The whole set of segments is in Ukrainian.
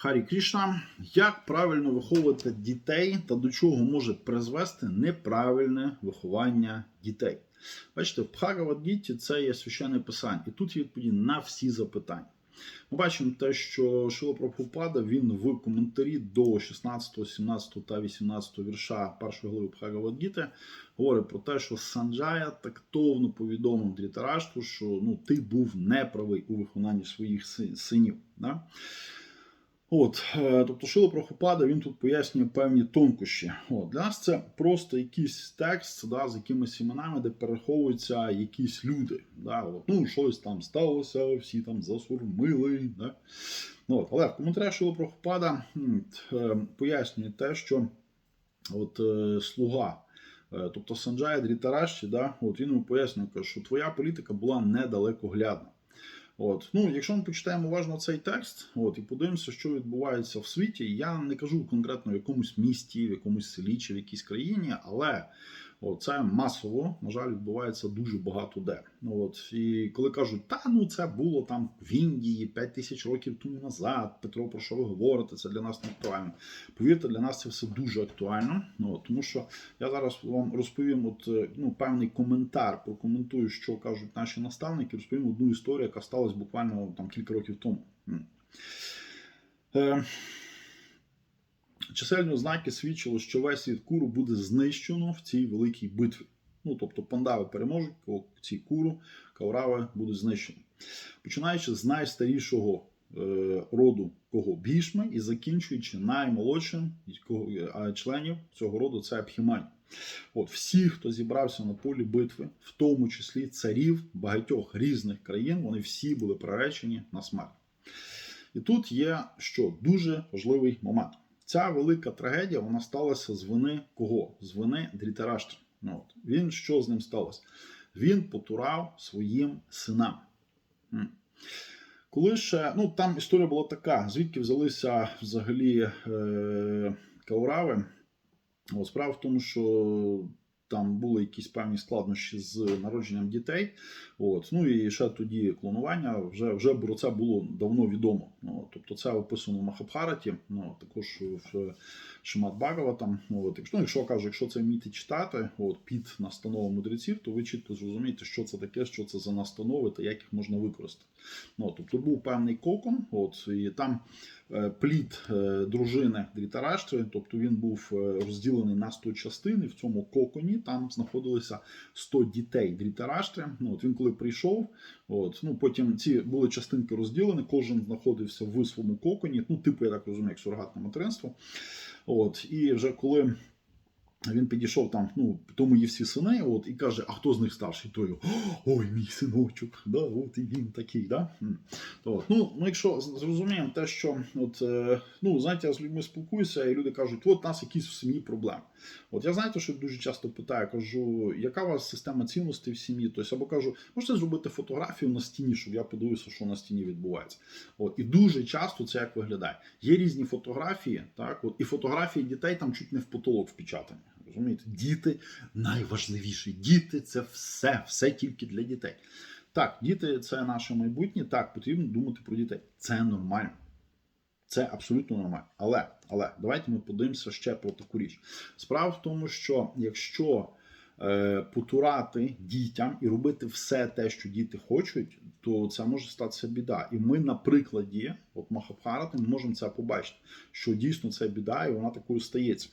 Харі Крішна, як правильно виховувати дітей та до чого може призвести неправильне виховання дітей? Бачите, в Бхагавадгіті це є священне писання, і тут є відповіді на всі запитання. Ми бачимо те, що Шила Прабхупада, він в коментарі до 16, 17 та 18 вірша першої глави Бхагавадгіти говорить про те, що Санджая тактовно повідомив Дрітарашту, що ну, ти був неправий у виконанні своїх синів. Да? От, е, тобто Шило Прохопада він тут пояснює певні тонкощі. От, для нас це просто якийсь текст да, з якимись іменами, де переховуються якісь люди. Да, от, ну, щось там сталося, всі там засурмили. Да. Ну, От, але в коментарях Шило Прохопада е, пояснює те, що от, е, слуга. Тобто Санджая Дрітараші, да, от він йому пояснює, що твоя політика була недалекоглядна. От. Ну, якщо ми почитаємо уважно цей текст, от, і подивимося, що відбувається в світі, я не кажу конкретно в якомусь місті, в якомусь селі чи в якійсь країні, але це масово, на жаль, відбувається дуже багато де. От, і коли кажуть, та ну це було там в Індії 5 тисяч років тому назад, Петро, про що ви говорите, це для нас не актуально. Повірте, для нас це все дуже актуально. От, тому що я зараз вам розповім от, е, ну, певний коментар, прокоментую, що кажуть наші наставники, розповім одну історію, яка сталася буквально там кілька років тому. Е, Чисельні ознаки свідчили, що весь світ куру буде знищено в цій великій битві. Ну, тобто пандави переможуть, ці куру, каурави будуть знищені. Починаючи з найстарішого е, роду кого Бішми і закінчуючи наймолодшим е, членів цього роду це Абхімань. От всі, хто зібрався на полі битви, в тому числі царів багатьох різних країн, вони всі були приречені на смерть. І тут є що дуже важливий момент. Ця велика трагедія вона сталася з вини кого? З вини Дрітараштра. Ну, от. Він що з ним сталося? Він потурав своїм синам. Коли ще, ну там історія була така, звідки взялися взагалі е, каурави. От, справа в тому, що там були якісь певні складнощі з народженням дітей. От. Ну і ще тоді клонування, вже, вже про це було давно відомо. Ну, от, тобто це описано в Махабхараті, ну, також в Шимат Бхагаватам. Ну, от, якщо, ну, якщо кажу, якщо це вміти читати от, під настанови мудреців, то ви чітко зрозумієте, що це таке, що це за настанови та як їх можна використати. Ну, тобто був певний кокон, от, і там е, плід е, дружини Дрітараштри, тобто він був е, розділений на 100 частин, і в цьому коконі там знаходилися 100 дітей Дрітараштри. Ну, от він коли прийшов, от, ну, потім ці були частинки розділені, кожен знаходився в своєму коконі, ну, типу, я так розумію, як сурогатне материнство. От, і вже коли він підійшов там, ну, тому є всі сини, от, і каже, а хто з них старший? Той, ой, мій синочок, да, от і він такий, да? От, ну, ну, якщо зрозуміємо те, що, от, е, ну, знаєте, я з людьми спілкуюся, і люди кажуть, от у нас якісь в сім'ї проблеми. От я знаєте, що дуже часто питаю, кажу, яка у вас система цінностей в сім'ї? Тобто, або кажу, можете зробити фотографію на стіні, щоб я подивився, що на стіні відбувається. От, і дуже часто це як виглядає. Є різні фотографії, так, от, і фотографії дітей там чуть не в потолок впечатані. Розумієте, діти найважливіші. Діти це все, все тільки для дітей. Так, діти це наше майбутнє. Так, потрібно думати про дітей. Це нормально. Це абсолютно нормально. Але, але давайте ми подивимося ще про таку річ. Справа в тому, що якщо е, потурати дітям і робити все те, що діти хочуть, то це може статися біда. І ми на прикладі, от Махабхарати, ми можемо це побачити, що дійсно це біда, і вона такою стається.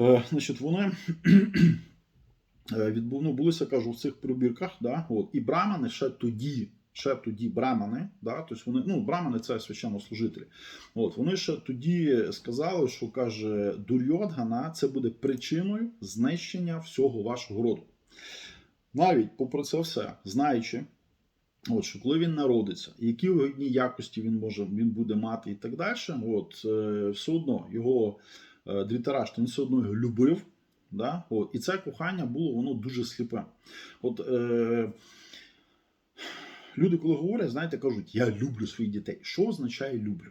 Е, значить, вони е, відбув, ну, булися, кажу, в цих пробірках, да, от, і брамани ще тоді, ще тоді брамани, да, тобто вони, ну, брамани це священнослужителі. От, вони ще тоді сказали, що каже, Дурьодгана це буде причиною знищення всього вашого роду. Навіть попри це все, знаючи, От, що коли він народиться, які вигідні якості він може він буде мати і так далі, от, е, все одно його е, Дрітараш, він все одно його любив. Да? От, і це кохання було воно дуже сліпе. От, е, люди, коли говорять, знаєте, кажуть, я люблю своїх дітей. Що означає люблю?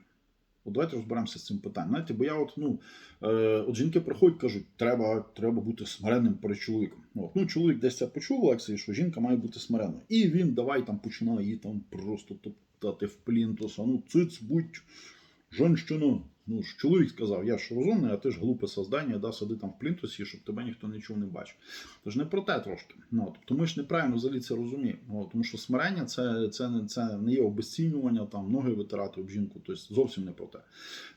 От давайте розберемося з цим питанням. Знаєте, бо я от, ну, е, от жінки приходять, кажуть, треба, треба бути смиренним перед чоловіком. От, ну, чоловік десь це почув, Олексій, що жінка має бути смиренною. І він давай там починає її там просто топ- та ти в плінтус, ну циц, будь женщина. Ну ж чоловік сказав, я ж розумний, а ти ж глупе создання, да, сиди там в плінтусі, щоб тебе ніхто нічого не бачив. Тож не про те трошки. Ну, тобто ми ж неправильно взагалі це розуміємо. Ну, тому що смирення це, це, не- це не є обезцінювання, там ноги витирати об жінку, тобто зовсім не про те.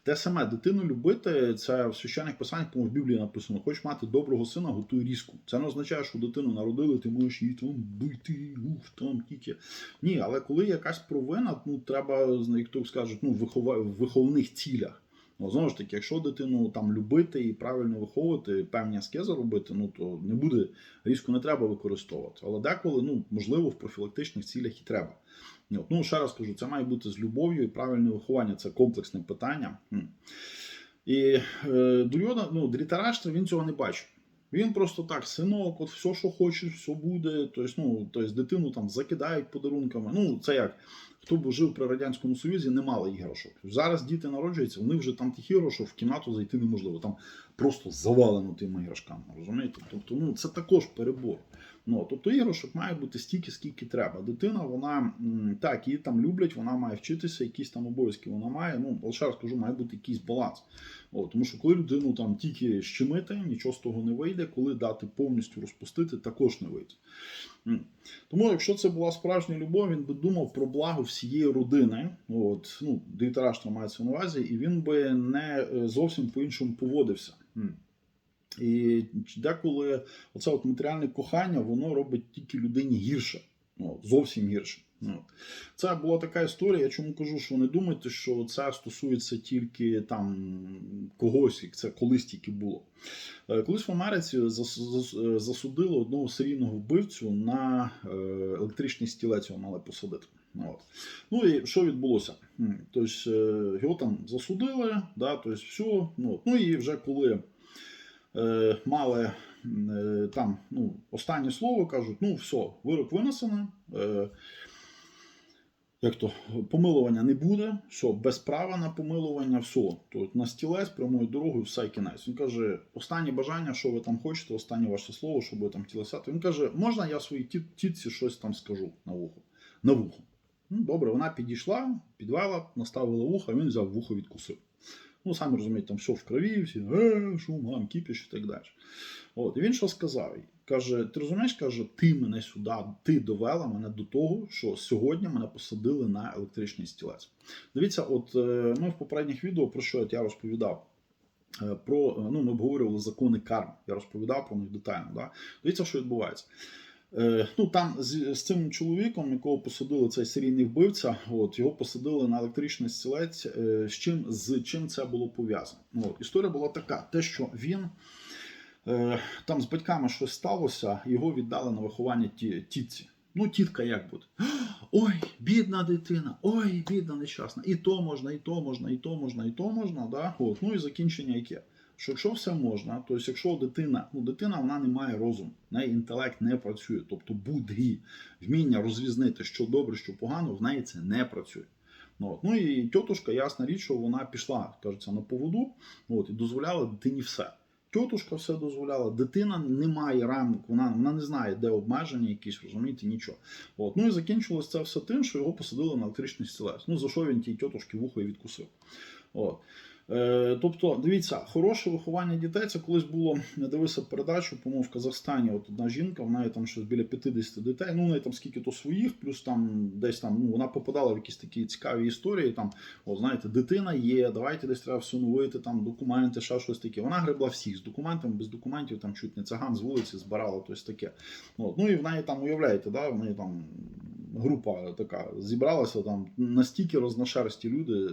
Те саме дитину любити, це в священних писаннях, тому в Біблії написано: хочеш мати доброго сина, готуй різку. Це не означає, що дитину народили, ти можеш її там бити, ух, там тільки. Ні, але коли якась провина, ну треба, як то скажуть, ну, в виховних цілях. Ну, знову ж таки, якщо дитину там любити і правильно виховувати, певні аскези робити, ну то не буде різко не треба використовувати. Але деколи, ну можливо, в профілактичних цілях і треба. От, Ну, ще раз кажу, це має бути з любов'ю і правильне виховання. Це комплексне питання. І е, Дурьода, ну, Дрітараштра, він цього не бачив. Він просто так, синок, от все, що хочеш, все буде. Тобто, ну, тобто дитину там закидають подарунками. Ну, це як хто б жив при Радянському Союзі, не мало іграшок. Зараз діти народжуються, них вже там тих іграшок в кімнату зайти неможливо. Там просто завалено тими іграшками. Розумієте? Тобто, ну це також перебор. Ну, тобто іграшок має бути стільки, скільки треба. Дитина, вона так, її там люблять, вона має вчитися, якісь там обов'язки вона має. Ну, але ще раз кажу, має бути якийсь баланс. О, тому що коли людину там тільки щемити, нічого з того не вийде, коли дати повністю розпустити, також не вийде. Тому, якщо це була справжня любов, він би думав про благо всієї родини. От, ну, Дейтерашна мається на увазі, і він би не е, зовсім по-іншому поводився. І деколи оце от матеріальне кохання, воно робить тільки людині гірше. Зовсім гірше. Ну, це була така історія. Я чому кажу, що не думайте, що це стосується тільки там когось, як це колись тільки було. Е, Колись в Америці зас- зас- засудили одного серійного вбивцю на е, електричний стілець його мали посадити. От. Ну і що відбулося? Тобто його там засудили, да, тобто все. Ну, ну і вже коли мали там ну, останнє слово, кажуть, ну все, вирок винесено. Як то помилування не буде, що без права на помилування, все. Тобто на стілець прямою дорогою, все кінець. Він каже: останнє бажання, що ви там хочете, останнє ваше слово, щоб ви там хотіли сяти. Він каже, можна я своїй ті- тітці щось там скажу на вухо? На вухо. Ну, добре, вона підійшла, підвела, наставила вухо, він взяв вухо відкусив. Ну, самі розумієте, там все в крові, всі е, шум, гам, кіпіш і так далі. От, і він що сказав? їй? Каже: ти розумієш, каже, ти мене сюди, ти довела мене до того, що сьогодні мене посадили на електричний стілець. Дивіться, от е, ми в попередніх відео про що я розповідав. е, Про е, ну, ми обговорювали закони карми. Я розповідав про них детально. Да? Дивіться, що відбувається. Ну там з, з цим чоловіком, якого посадили цей серійний вбивця, от його посадили на електричний стілець. З чим з чим це було пов'язано? Ну, історія була така: те, що він там з батьками щось сталося, його віддали на виховання ті, тітці. Ну, тітка як буде? Ой, бідна дитина, ой, бідна нещасна. І то можна, і то можна, і то можна, і то можна. Да? От. Ну і закінчення яке? Що якщо все можна, то якщо дитина, ну дитина вона не має розуму, в неї інтелект не працює, тобто будь-гі вміння розрізнити, що добре, що погано, в неї це не працює. Ну, от. ну і тьотушка, ясна річ, що вона пішла, кажеться, на поводу, от, і дозволяла дитині все. Тьотушка все дозволяла, дитина не має рамок, вона, вона не знає, де обмеження якісь, розумієте, нічого. От. Ну і закінчилось це все тим, що його посадили на електричний стілець. Ну, за що він тій тітушки вухо і відкусив. От. Е, тобто, дивіться, хороше виховання дітей. Це колись було, я дивився передачу, по-моєму, в Казахстані. От одна жінка, в неї там щось біля 50 дітей. Ну, в неї там скільки то своїх, плюс там десь там ну, вона попадала в якісь такі цікаві історії. Там, от, знаєте, дитина є, давайте десь треба всуновити там документи, ще щось таке. Вона гребла всіх з документами, без документів, там чуть не циган з вулиці збирала, тобто таке. От. Ну і в неї там, уявляєте, да, в неї там група така зібралася там настільки розношерсті люди,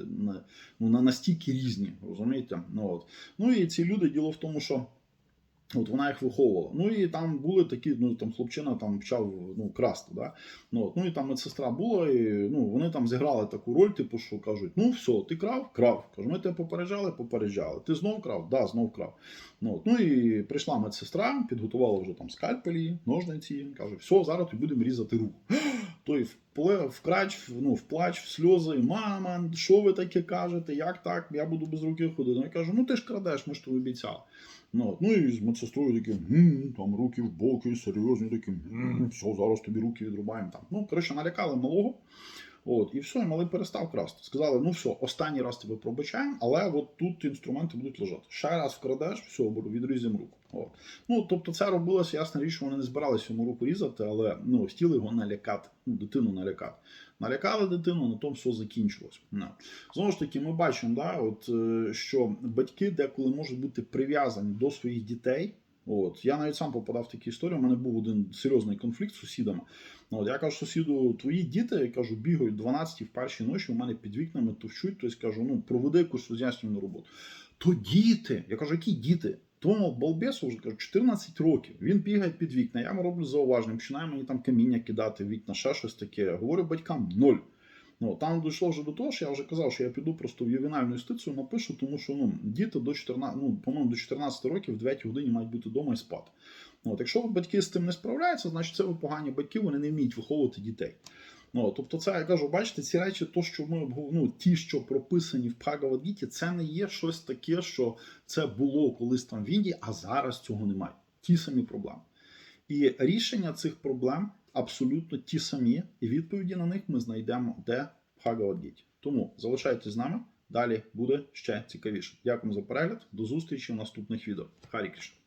ну настільки різні, розумієте? Ну, от. ну і ці люди, діло в тому, що. От вона їх виховувала. Ну і там були такі, ну там хлопчина там почав ну, красти. Да? Ну, от, ну і там медсестра була, і ну, вони там зіграли таку роль, типу, що кажуть: ну все, ти крав, крав. Кажу, ми тебе попереджали, попереджали. Ти знов крав? Да, знов крав. Ну, от, ну і прийшла медсестра, підготувала вже там скальпелі, ножниці. Каже, все, зараз тобі будемо різати руку. Той вкрач, ну, вплач, в сльози, мама, що ви таке кажете? Як так? Я буду без руки ходити. Ну, я кажу, ну ти ж крадеш, ми ж тобі обіцяли. Ну, ну і з медсестрою такі, «М, там руки в боки, серйозні такі, «М, все, зараз тобі руки відрубаємо. Там. Ну, коротше, налякали малого. От, і все, і малий перестав красти. Сказали, ну все, останній раз тебе пробачаємо, але от тут інструменти будуть лежати. Ще раз вкрадеш, все, відрізаємо руку. От. Ну, тобто це робилося, ясна річ, що вони не збиралися йому руку різати, але ну, хотіли його налякати, ну, дитину налякати. Налякали дитину, на тому все закінчилось. Ну. Знову ж таки, ми бачимо, да, от, е, що батьки деколи можуть бути прив'язані до своїх дітей. От. Я навіть сам попадав в такі історії. У мене був один серйозний конфлікт з сусідами. От, я кажу сусіду, твої діти, я кажу, бігають 12 в першій ночі, у мене під вікнами товчуть, тобто кажу, ну проведи якусь роз'яснювальну роботу. То діти. Я кажу, які діти? Тому балбесу вже кажу, 14 років. Він бігає під вікна. Я йому роблю зауваження, починає мені там каміння кидати вікна, ще щось таке. Говорю батькам ноль. Ну, там дійшло вже до того, що я вже казав, що я піду просто в ювенальну юстицію, напишу, тому що ну, діти до 14, ну, по-моєму, до 14 років в 9 годині мають бути вдома і спати. От, якщо батьки з тим не справляються, значить це ви погані батьки, вони не вміють виховувати дітей. Ну, тобто, це я кажу, бачите, ці речі, то, що ми ну, ті, що прописані в Бхагавадгіті, це не є щось таке, що це було колись там в Індії, а зараз цього немає. Ті самі проблеми. І рішення цих проблем абсолютно ті самі, і відповіді на них ми знайдемо де в Бхагавадгіті. Тому залишайтесь з нами. Далі буде ще цікавіше. Дякую за перегляд. До зустрічі в наступних відео. Харі Кришна.